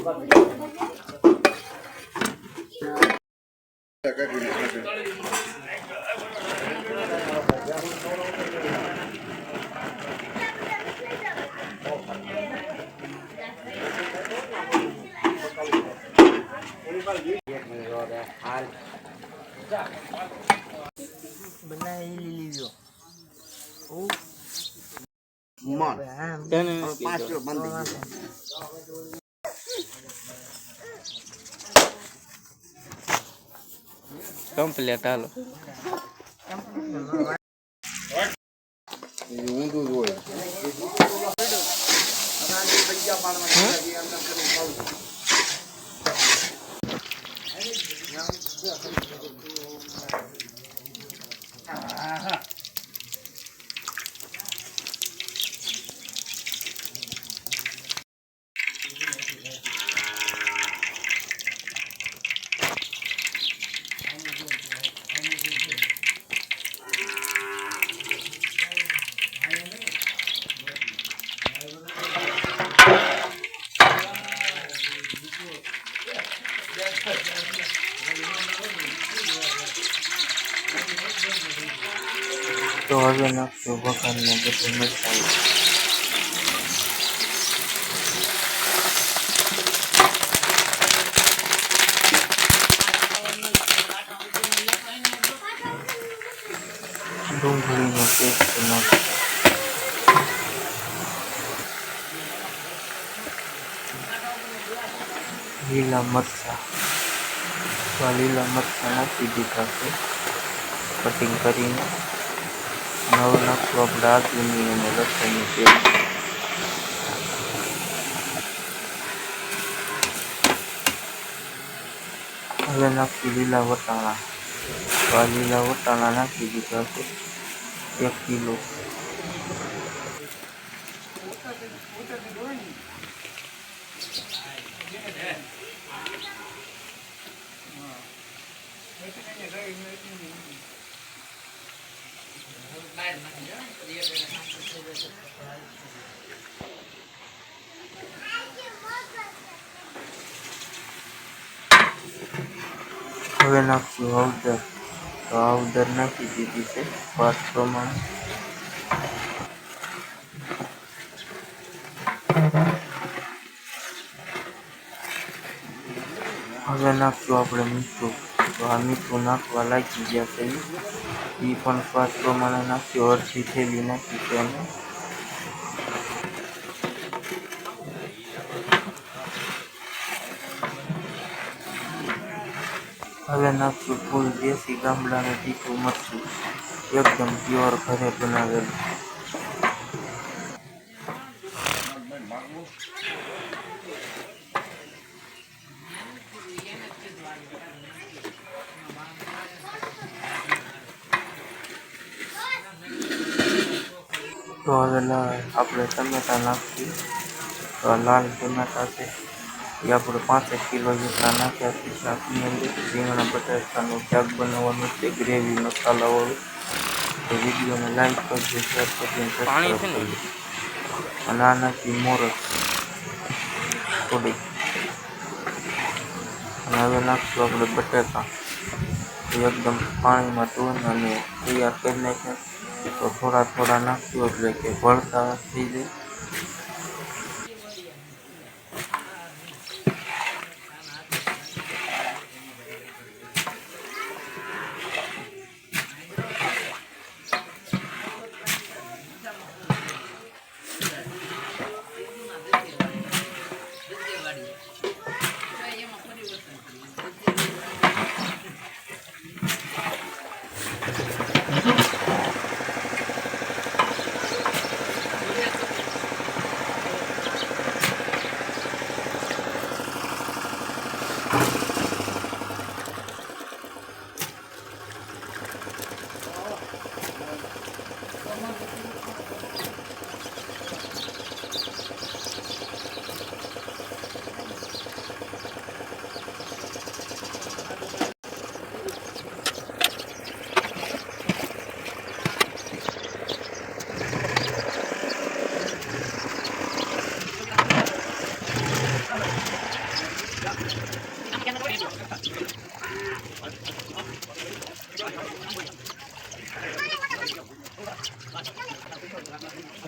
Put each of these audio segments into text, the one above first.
મન પાંચ કિલો બંધ થઈ ગયું. કમ્પ્લેટ હાલો. તો હવે નાખશું વઘારને બધું મસાલો ડુંગળીનો પેસ્ટ નાખો લીલા મરચાં તો આ લીલા મરચાં નાખી દીધા છે કટિંગ કરીને નવ નાખવું આપણે આદુની અને લસણની પેસ્ટ હવે નાખશું લીલા વટાણા. તો આ લીલા વટાણા નાખી દીધા છે. એક કિલો. હવે નાખશું હળદર તો હળદર નાખી દીધી છે સ્વાદ પ્રમાણે હવે નાખશું આપણે મીઠું. તો આ મીઠું નાખવા લાગી ગયા છે એ પણ સ્વાદ પ્રમાણે નાખ્યું અડધી થેલી નાખી છે અમે હવે નાખશું ફૂલ દેશી ગામડાનું તીખું મરચું એકદમ પ્યોર ઘરે બનાવેલું તો હવે લા- આપણે ટમેટા નાખીએ તો આ લાલ ટમેટા છે એ આપણે પાંચેક કિલો જેટલા નાખ્યા છે શાકની અંદર રીંગણા બટાકાનું શાક બનાવવાનું છે ગ્રેવી મસાલાવાળું તો વિડીયોને લાઈક કરજો શેર કરજો અને સબસ્ક્રાઈબ કરજો અને આ નાખી મોરસ થોડીક અને હવે નાખશું આપણે બટાકા તો એકદમ પાણીમાં ધોઈને અને તૈયાર કરી નાખ્યા તો થોડા થોડા નાખશું એટલે કે ભળતા થઈ જાય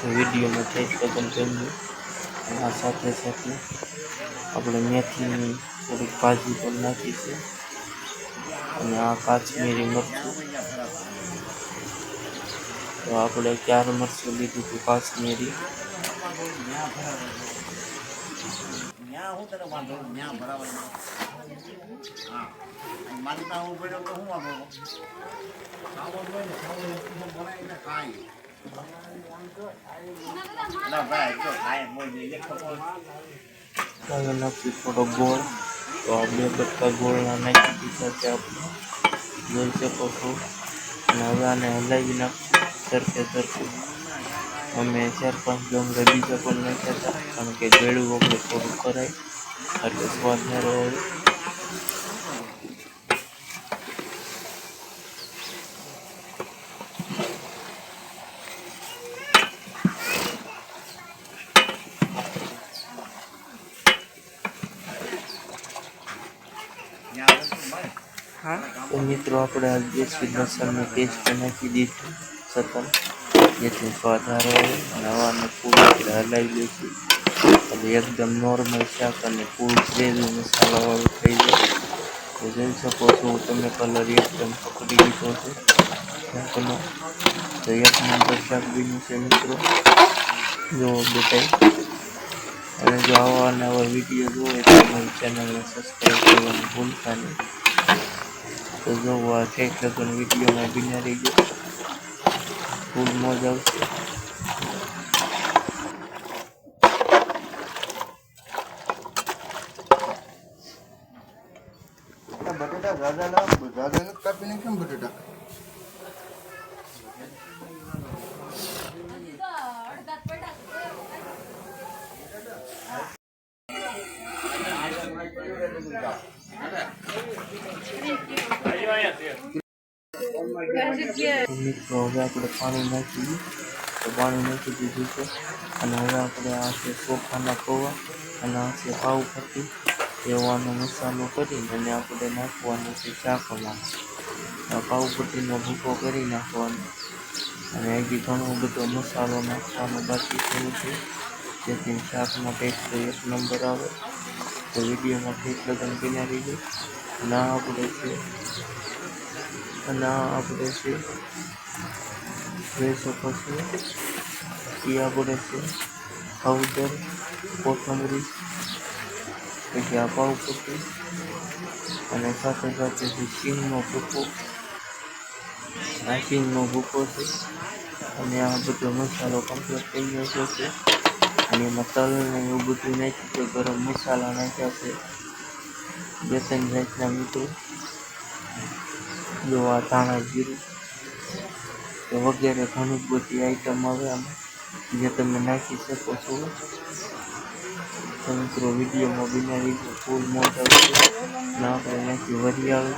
વિડીયોમાં થઈ લગન કરીએ અને આ સાથે સાથે આપણે મેથીની થોડીક ભાજી પણ નાખી છે અને આ કાશ્મીરી મરચું તો આપણે ચાર મરચું લીધું હતું કાશ્મીરી ન્યા હું તને વાંધો ન્યા બરાબર હા માનતા હું પડ્યો તો હું હોય નાખી થોડો ગોળ. તો આ બે બટકા ગોળના નાખી દીધા છે આપણે. જોઈ કારણ કે ગળું આપણે થોડું કરાય. એટલે સ્વાદ સારો આવે ન્યા વસ્તુ મળે તો મિત્રો, આપણે આ દેશી લસણની પેસ્ટ નાખી દીધું. સતન જેથી સ્વાદ સારો આવે ફૂલ હલાવી લઈશું એટલે એકદમ નોર્મલ શાક અને ફૂલ ગ્રેવી મસાલાવાળું થઈ જાય તો જોઈ શકો છો તમે કલર એકદમ પકડી લીધો છે. શાકનો તો એક નંબર શાક બીનું છે મિત્રો. જો બતાવી અને જો આવા નવા વીડિયો જોવે તો અમારી ચેનલને સબસ્ક્રાઈબ કરવાનું ભૂલતા નહીં. તો જો આ ઠેક લગન વિડીયોમાં બિના રહી ગયો. ફૂલ મોજ આવશે. બટેટા જાજા નથી કાપીને કેમ બટેટા? મિત્રો, હવે આપણે પાણી નાખી તો પાણી નાખી દીધું છે. અને હવે આપણે આ છે ચોખાના પૌવા અને આ છે પાવ પટ્ટી એવાનો મસાલો કરીને અને આપણે નાખવાનું છે શાકમાં આ પાવ પટ્ટીનો ભૂકો કરી નાખવાનો. અને હજી ઘણો બધો મસાલો નાખવાનો બાકી થયું છે જેથી શાકનો ટેસ્ટ એક નંબર આવે. તો વિડીયોમાં ઠીક લગન બિના જાય અને આપણે છે અને આપણે છે જોઈ શકો છો એ આપણે છે હળદર કોથમરી, પછી આ ઉપરથી અને સાથે સાથે છે ચીનનો ભૂકો, આ ચીનનો ભૂકો છે અને આ બધો મસાલો કમ્પ્લીટ થઈ ગયો છે અને એમાં તલ ને એવું બધું નાખ્યું છે, ગરમ મસાલા નાખ્યા છે. બે ત્રણ જાતના મિત્રો. જો ધાણા, જીરું વગેરે ઘણી બધી આઈટમ આવે આમાં, જે તમે નાખી શકો છો. તો વિડીયોમાં બનાવી રીતે ફૂલ મોજ ના, આપણે નાખી વરિયાળ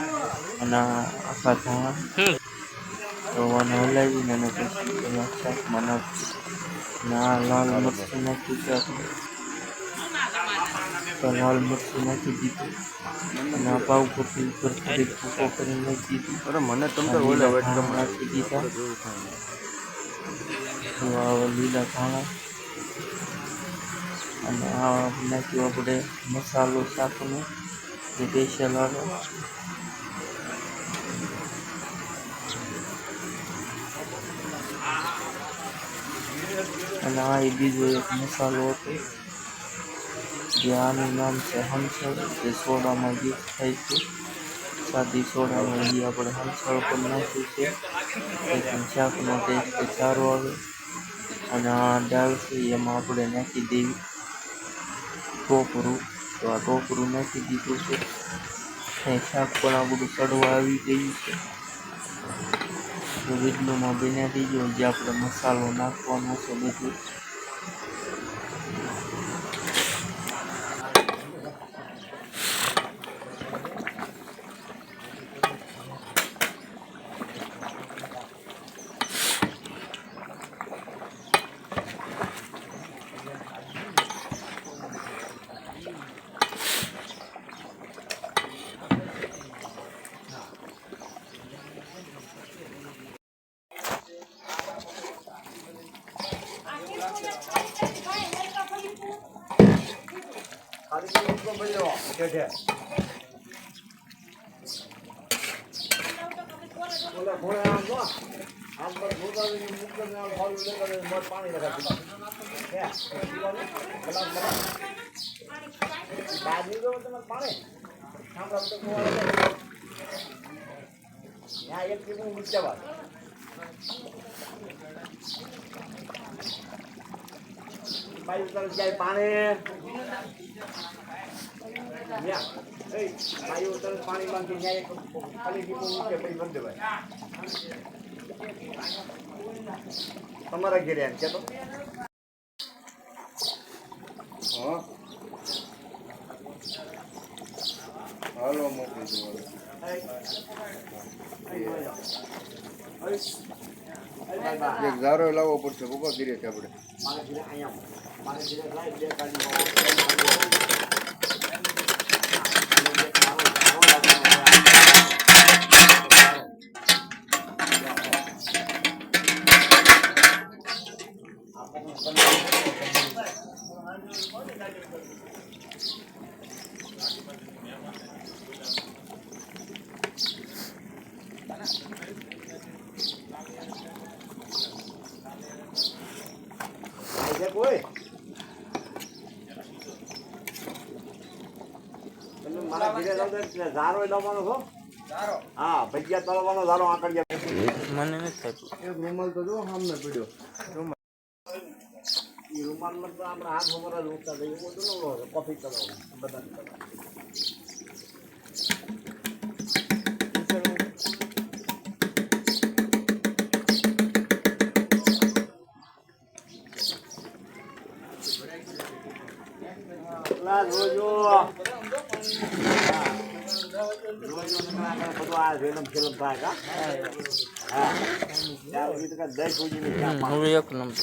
અને આખા ધાણા. આને હલાવીને અને પછી એમાં શાકમાં નાખીશું. આ લાલ મરચું નાખી છે આપણે તો લાલ મરચું નાખી દીધું અને આ પાવ પટ્ટી ઉપર થોડીક ભૂકો કરીને નાખી દીધી અરે મને આ લીલા ધાણા નાખી દીધા તો આ લીલા ધાણા અને આ નાખ્યું આપણે મસાલો શાકનો જે સ્પેશિયલ આવે અને આ એ બીજો એક મસાલો હતો જે આનું નામ છે. હંસળ જે સોડામાં ગીત થાય છે. સાદી સોડામાં એ આપણે હંસળ પણ નાખ્યું છે. એકદમ શાકનો ટેસ્ટ સારો આવે. અને આ દાળ છે એમાં આપણે નાખી દેવી. ટોપરું. તો આ ટોપરું નાખી દીધું છે. અહીં શાક પણ આ બધું સડવા આવી ગયું છે. તો વિડીયોમાં બન્યા રહીજો જે આપણે મસાલો નાખવાનો છે બધું. ઠેઠે. ઘોડે આમ જો, આમ પર આમ કરે, મોઢ પાણી લગાડી. હે? Glass glass. નીકળો તમારે પાણી. સાંભળો તો કુવાડો લે. ત્યાં એક ટીપું મૂકી જવા. તરફ જાય પાણી. એ, ભાઈ પાણી માંથી એક ખાલી ટીપું. તમારા ઘેરે એમ કે હા હાલો મોકલી દો એક ઝારો લાવવો પડશે ઊભા કરીએ છે આપણે. Thank ઘરે અહીંયા મારા ઘરે લાઈ બે ગાડી છે કોઈ તમે મારા ઘરે લાવતા એટલે ઝારો લાવવાનો છો? હા ભજીયા તળવાનો ઝારો આકડિયા મને નથી થતું. એક રૂમાલ તો જો સામે પડ્યો. એ રૂમાલમાં તો આપણે હાથ વગર જ ઉઠતા થઈએ એવું બધું ન કોફી ચલાવવાનું બધા હા ત્યાં સુધી તો કાંઈ દહીં સૂજી નહીં હમ, ત્યાં હવે એક નંબર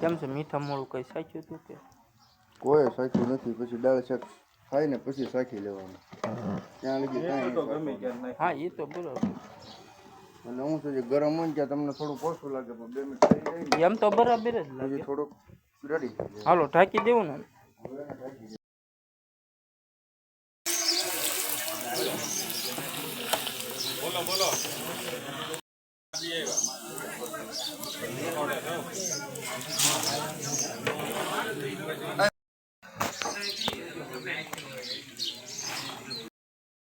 કેમ છે? મીઠા મોળું કઈ સાચું હતું કે? કોઈ સાખ્યું નથી. પછી દાળ શાક ખાઈને પછી સાખી લેવાનું. ત્યાં લગી હા એ તો બરાબર. અને હું છે જે ગરમ હોય ને ત્યાં તમને થોડુંક ઓછું લાગે પણ બે મિનિટ થઈ જાય એમ તો બરાબર જ લાગે. થોડુંક રેડી હાલો ઢાંકી દેવું ને.